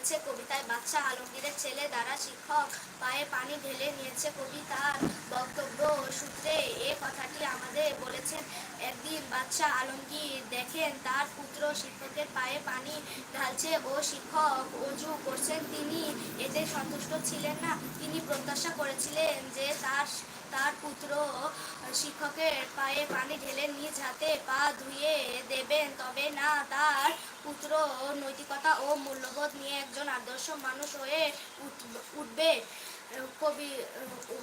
হয়েছে কবিতায় বাচ্চা আলমগীরের ছেলে দ্বারা শিক্ষক, পায়ে পানি ঢেলে নিয়েছে কবিতার বক্তব্য। সূত্রে এ কথাটি আমাদের বলেছেন, একদিন বাচ্চা আলমগীর দেখেন তার পুত্র শিক্ষকের পায়ে পানি ঢালছে ও শিক্ষক অজু করছেন। তিনি এতে সন্তুষ্ট ছিলেন না। তিনি প্রত্যাশা করেছিলেন যে তার তার পুত্র শিক্ষকের পায়ে পানি ঢেলে নিজ হাতে পা ধুয়ে দেবেন। তবে না তার পুত্র নৈতিকতা ও মূল্যবোধ নিয়ে একজন আদর্শ মানুষ হয়ে উঠ- উঠবে, কবি,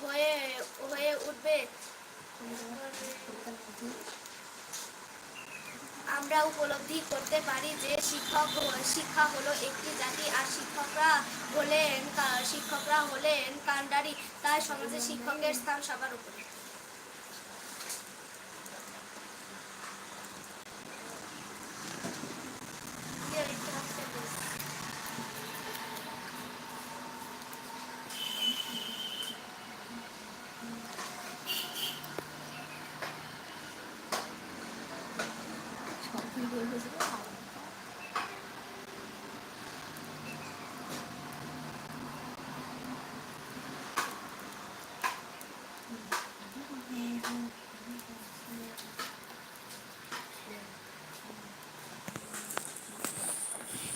হয়ে হয়ে উঠবে। আমরা উপলব্ধি করতে পারি যে শিক্ষক শিক্ষা হলো একটি জাতি আর শিক্ষকরা হলেন শিক্ষকরা হলেন কান্ডারি। তাই সমাজে শিক্ষকের স্থান সবার উপরে।